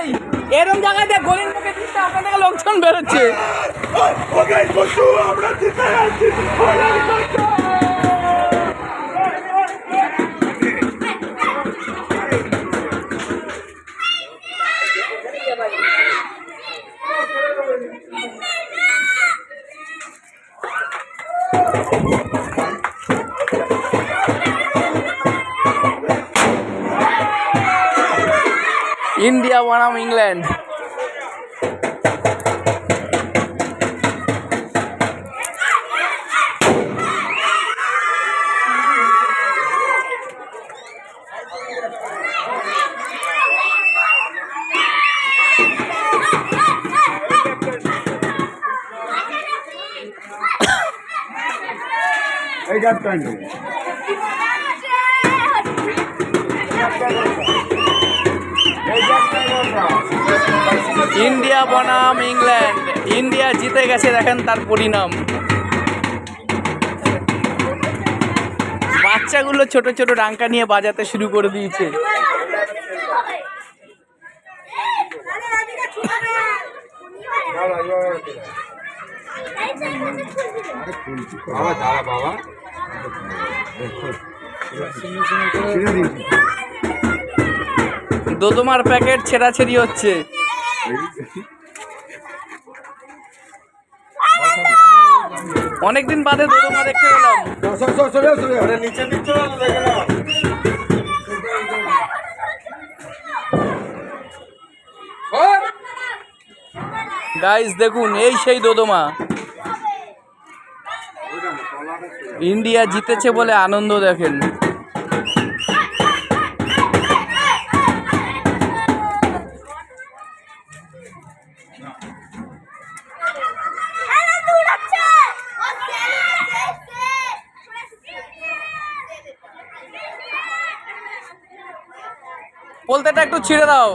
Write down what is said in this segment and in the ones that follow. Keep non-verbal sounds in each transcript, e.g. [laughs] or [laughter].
এই এরকম জায়গায় দেখ গলির মুখে দিচ্ছে ওখান থেকে লোকজন বেরোচ্ছে। ইন্ডিয়া বনাম ইংল্যান্ড এই ক্যাপ্টেন এই ক্যাপ্টেন ইন্ডিয়া বনাম ইংল্যান্ড। ইন্ডিয়া জিতে গেছে, দেখেন তার পরিণাম। বাচ্চাগুলো ছোট ছোট ডাঙ্কা নিয়ে বাজাতে শুরু করে দিয়েছে বাবা দাঁড়া বাবা ছেড়ে দিয়েছি দোদমার প্যাকেট ছেঁড়াছেড়ি হচ্ছে। অনেকদিন বাদে দোদমা দেখতে পেলাম গাইস দেখুন এই সেই দোদমা ইন্ডিয়া জিতেছে বলে আনন্দ দেখেন। বলতেটা একটু ছিঁড়ে দাও।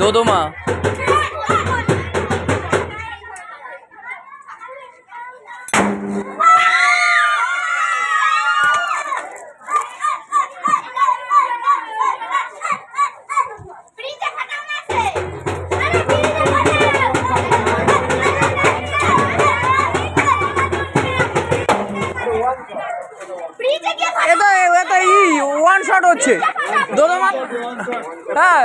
দোদমা হ্যাঁ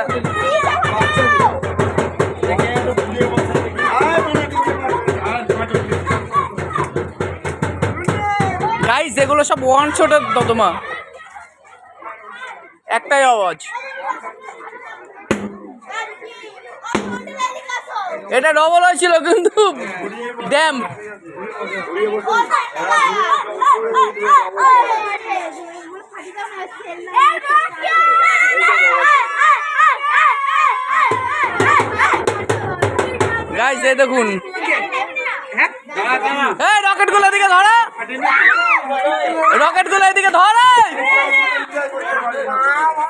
গাইস এগুলো সব ওয়ান শটের দোদমা। একটাই আওয়াজ। এটা ডবল হয়েছিল কিন্তু। ড্যাম এই দেখুন। এই রকেটগুলো এদিকে ধরে। রকেটগুলো এদিকে ধরে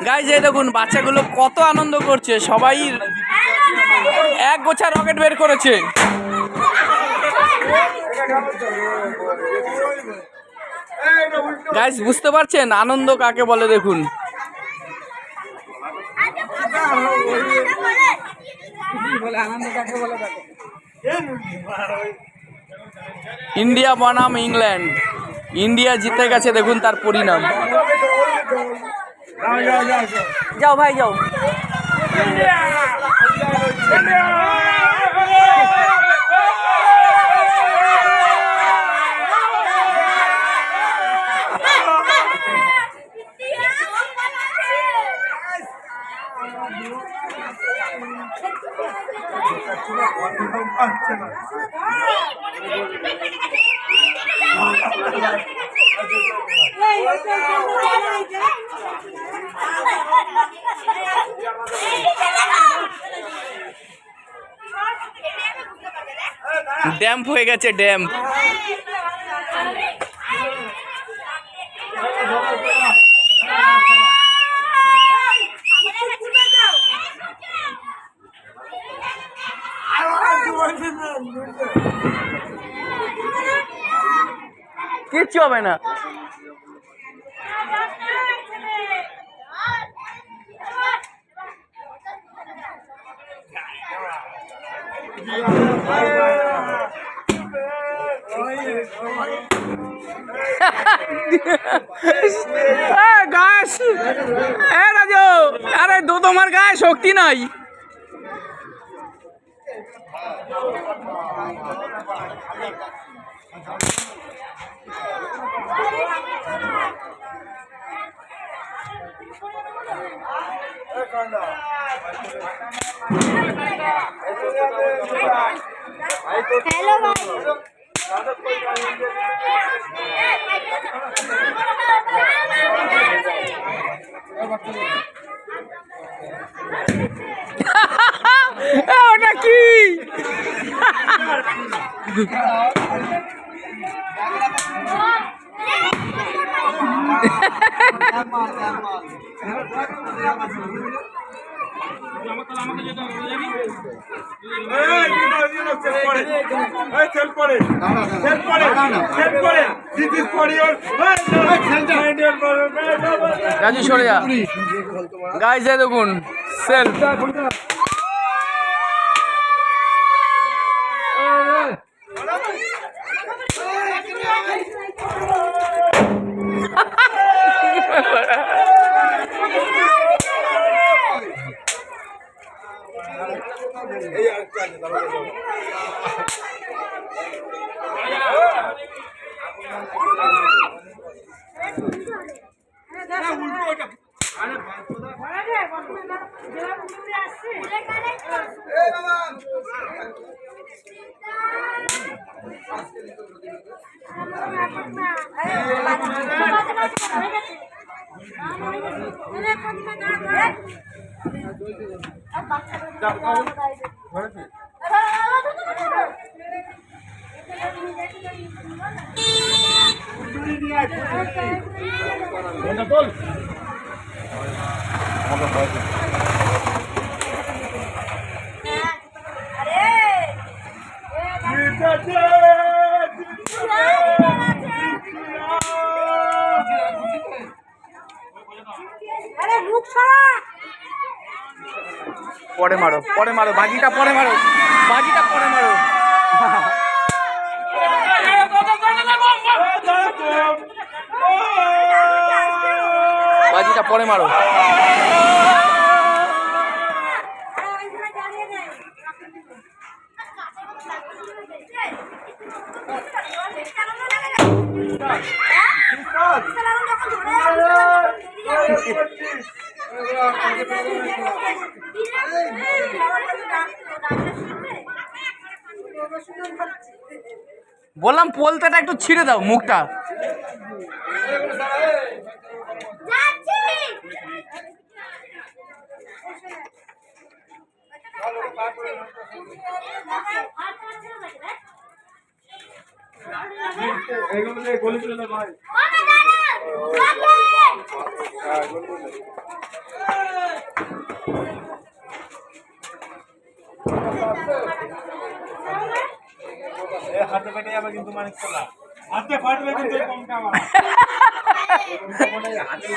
গাইস এই দেখুন, বাচ্চাগুলো কত আনন্দ করছে। সবাই এক গোছা রকেট বের করেছে। গাইস বুঝতে পারছেন? আনন্দ কাকে বলে, দেখুন। ইন্ডিয়া বনাম ইংল্যান্ড। ইন্ডিয়া জিতে গেছে দেখুন তার পরিণাম। যাও ভাই যাও। ড্যাম্প হয়ে গেছে ড্যাম্প। হবে না। গাছ! রাজু! আরে দু তোমার গায়ে শক্তি নাই। হ্যালো ভাই রাজু সরে যা। গাইজ দেখুন সেলফ আরে মুখ সরা পরে মারো পরে মারো বাজিটা পরে মারো বাজিটা পরে মারো। বাজিটা পরে মারো। বললাম পোলতাটা একটু ছিঁড়ে দাও মুখটা। হাতে পেটে যাবে কিন্তু মানিক তোলা হাতে ফাটবে কিন্তু কম কামা বাজি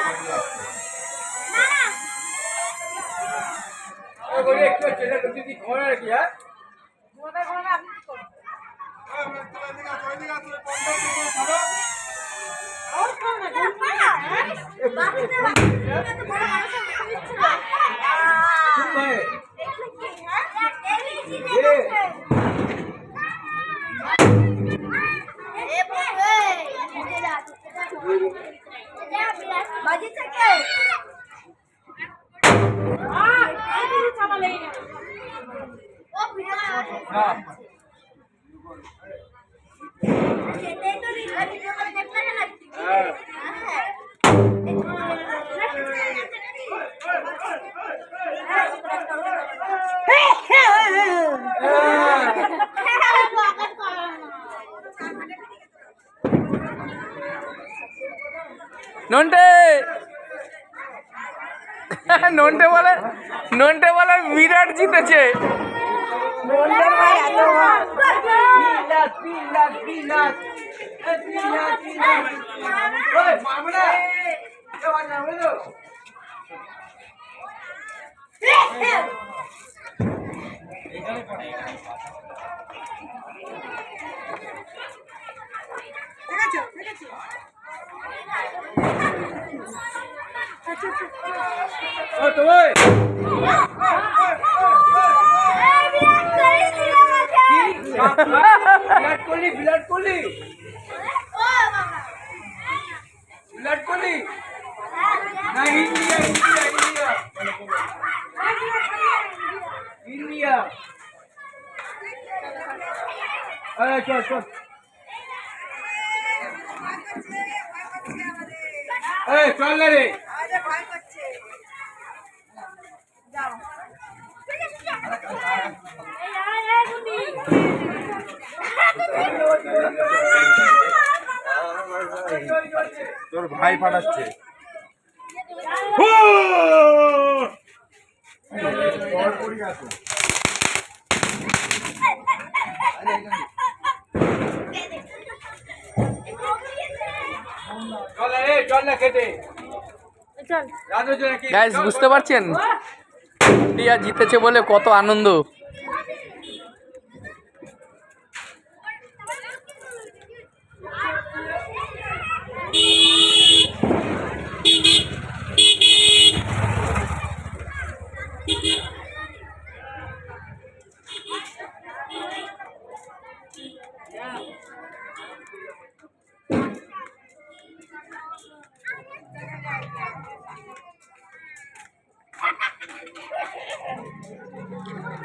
থেকে ও ভিড়া সেটাই তো রিল ভিডিও করে দেখলে না হ্যাঁ নন্টে নন্টে বলে নন্টে বলে বিরাট জিতেছে বিরাট কোহলি বিরাট কোহলি বিরাট কোহলি না ইন্ডিয়া ইন্ডিয়া ইন্ডিয়া ইন্ডিয়া চল চল চল রে তোর ভাই পাঠাচ্ছে। বুঝতে পারছেন? ইন্ডিয়া জিতেছে বলে কত আনন্দ।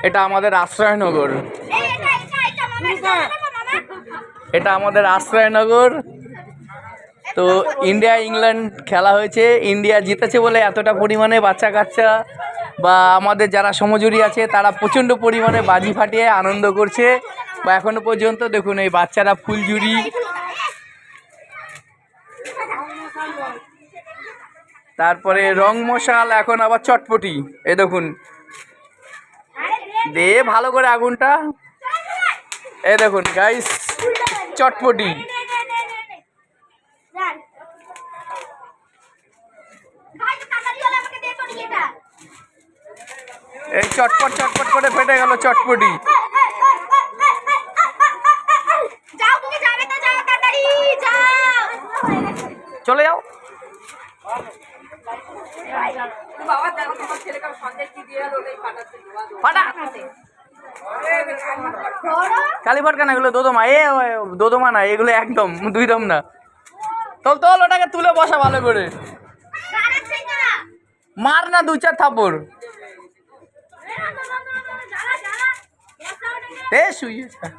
এটা আমাদের আশ্রয়নগর। এটা আমাদের আশ্রয়নগর। তো ইন্ডিয়া, ইংল্যান্ড খেলা হয়েছে। ইন্ডিয়া জিতেছে বলে এতটা পরিমাণে বাচ্চা কাচ্চা বা আমাদের যারা সমজুরি আছে, তারা প্রচণ্ড পরিমাণে বাজি ফাটিয়ে আনন্দ করছে। বা এখনও পর্যন্ত দেখুন এই বাচ্চারা ফুলঝুরি। তারপরে রং মশাল এখন আবার চটপটি। এ দেখুন দে ভালো করে আগুনটা। এই দেখুন গাইস চটপটি। এই চটপট চটপট করে ফেটে গেল চটপটি। চলে যাও। ফাটা কালীপাট কেন এগুলো দোদমা? এ ও, দোদমা না এগুলো একদম দুই দম না। তোল তোল ওটাকে তুলে বসা ভালো করে। মার না দু চার থাপড় এ শুয়ে না।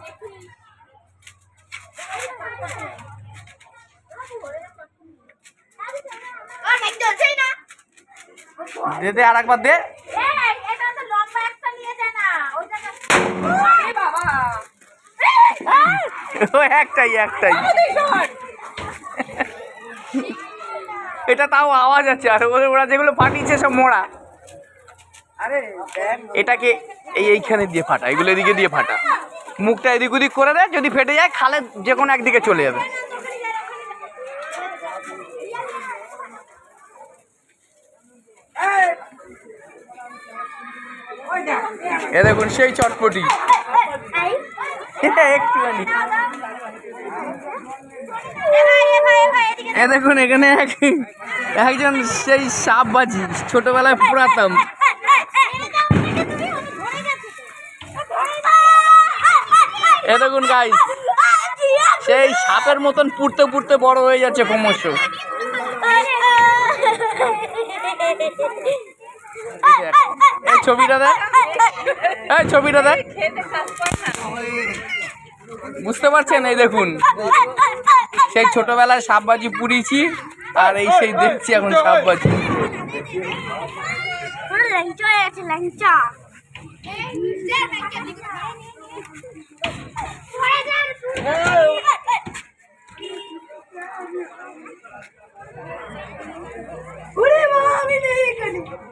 দে দে আর একবার দে। এই এটা তো লম্বা একটা নিয়ে যায় না ওইটা বাবা। ও একটাই একটাই। এটা তাও আওয়াজ আছে আর ওদের ওরা যেগুলো ফাটিয়েছে সব মোড়া। এটাকে এই এইখানে দিয়ে ফাটা এগুলো এদিকে দিয়ে ফাটা। মুখটা এদিক ওদিক করে দেয় যদি ফেটে যায় খালে যে কোনো একদিকে চলে যাবে। এ দেখুন, সেই চটপটি। একটুখানি। এ দেখুন, এখানে এক একজন সেই সাপ বাজি ছোটবেলায় পুরাতাম। এ দেখুন গাইস সেই সাপের মতন পুড়তে পুড়তে বড় হয়ে যাচ্ছে ক্রমশ। এই ছবিটা দেখ ছবিটা দেখ বুঝতে পারছেন? এই দেখুন। সেই ছোটবেলায় সাপবাজি পুড়িয়েছি, আর এই সেই দেখছি এখন সাপবাজি ল্যাংচা সাপ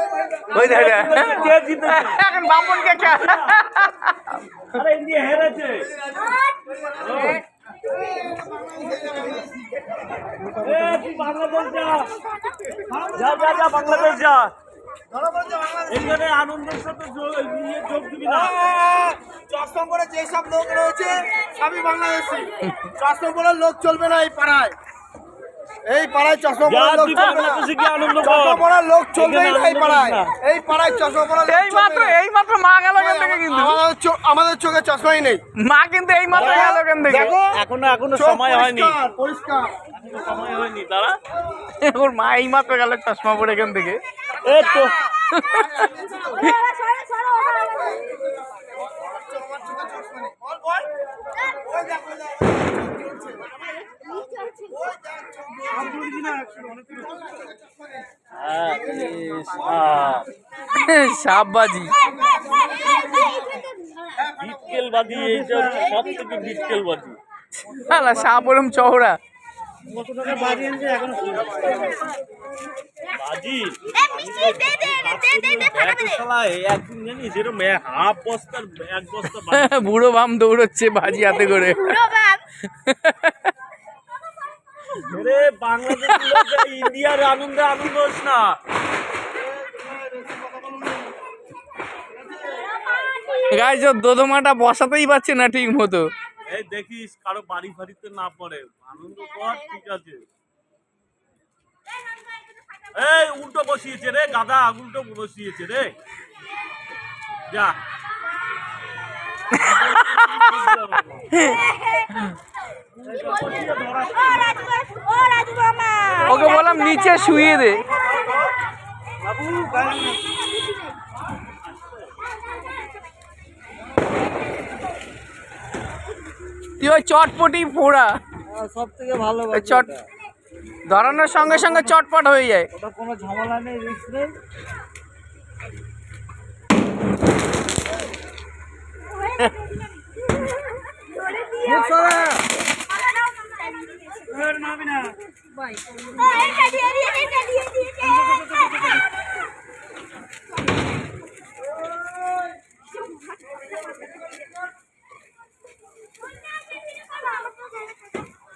করে ওই দেখ এখন বাপনকে হেরেছে যা। যা যা বাংলাদেশ যা। এখানে আনন্দের সাথে যোগ ইয়ে দিবি না। চশমা যেসব লোক রয়েছে সবই বাংলাদেশি। চশমা পরে লোক চলবে না এই পাড়ায়। এই পাড়ায় চশমা পরে লোক চলবে না। চশমা পরে লোক চলবেই না এই পাড়ায়। এই পাড়ায় চশমা পরে লোক এই মাত্র এই মাত্র মা গেল এখান থেকে কিন্তু। আমাদের চোখে চশমাই নেই। মা কিন্তু এই মাত্র গেল এখান থেকে। দেখো এখনও এখনও সময় হয়নি। পরিষ্কার, সময় হয়নি তারা ওর মা এই মাত্র গেল চশমা পরে এখান থেকে। এ তো। সাপবাজি। বিটকেল বাজি এইটা হচ্ছে সব থেকে বিটকেল বাজি আলা সাপ ওরম চওড়া। দে দে দে দে ফাটাবে দে শালা এই একদিন জানিস এরকম এ- হাফ বস্তার এক বস্তা [laughs] বুড়ো বাম দৌড়চ্ছে বাজি হাতে করে। ইন্ডিয়ার আনন্দে আনন্দ হোস না। গাইজ দোদমাটা বসাতেই পারছে না ঠিক মতো। এই দেখিস কারও বাড়ি ফাড়িতে না পড়ে। আনন্দ কর ঠিক আছে। এই উল্টো বসিয়েছে রে গাদা উল্টো বসিয়েছে রে। যা। ও রাজু ও রাজু মামা ওকে বললাম নিচে শুয়ে দে। তুই ওই চটপটি ফোড়া। সব থেকে ভালো ওই চট ধরানোর সঙ্গে সঙ্গে চটপট হয়ে যায়। ওটা কোনো ঝামেলা নেই রিস্ক নেই।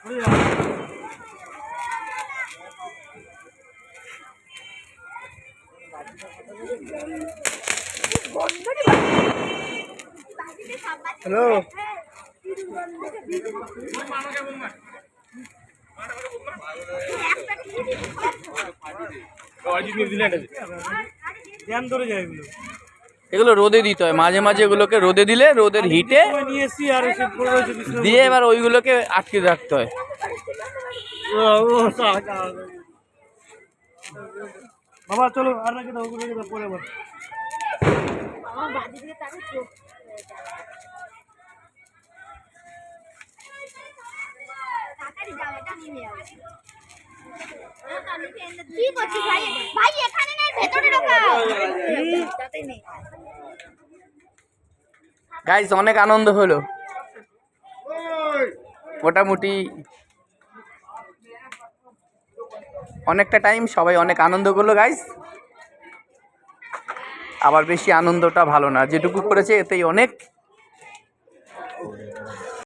ধরে হ্যালো। এগুলো। এগুলো রোদে দিতে হয়। মাঝে মাঝে এগুলোকে রোদে দিলে রোদের হিটে দিয়ে এবার ওইগুলোকে আটকে রাখতে হয়। ও, সারা। বাবা চলো আর নাকি রেখে দাও পরে আবার। আমার বাড়ি থেকে তাকে চোখ তাড়াতাড়ি যাও এটা নিয়ে যাও গাইজ অনেক আনন্দ হলো। মোটামুটি অনেকটা টাইম সবাই অনেক আনন্দ করল গাইজ আবার বেশি আনন্দটা ভালো না। যেটুকু করেছে, এতেই অনেক।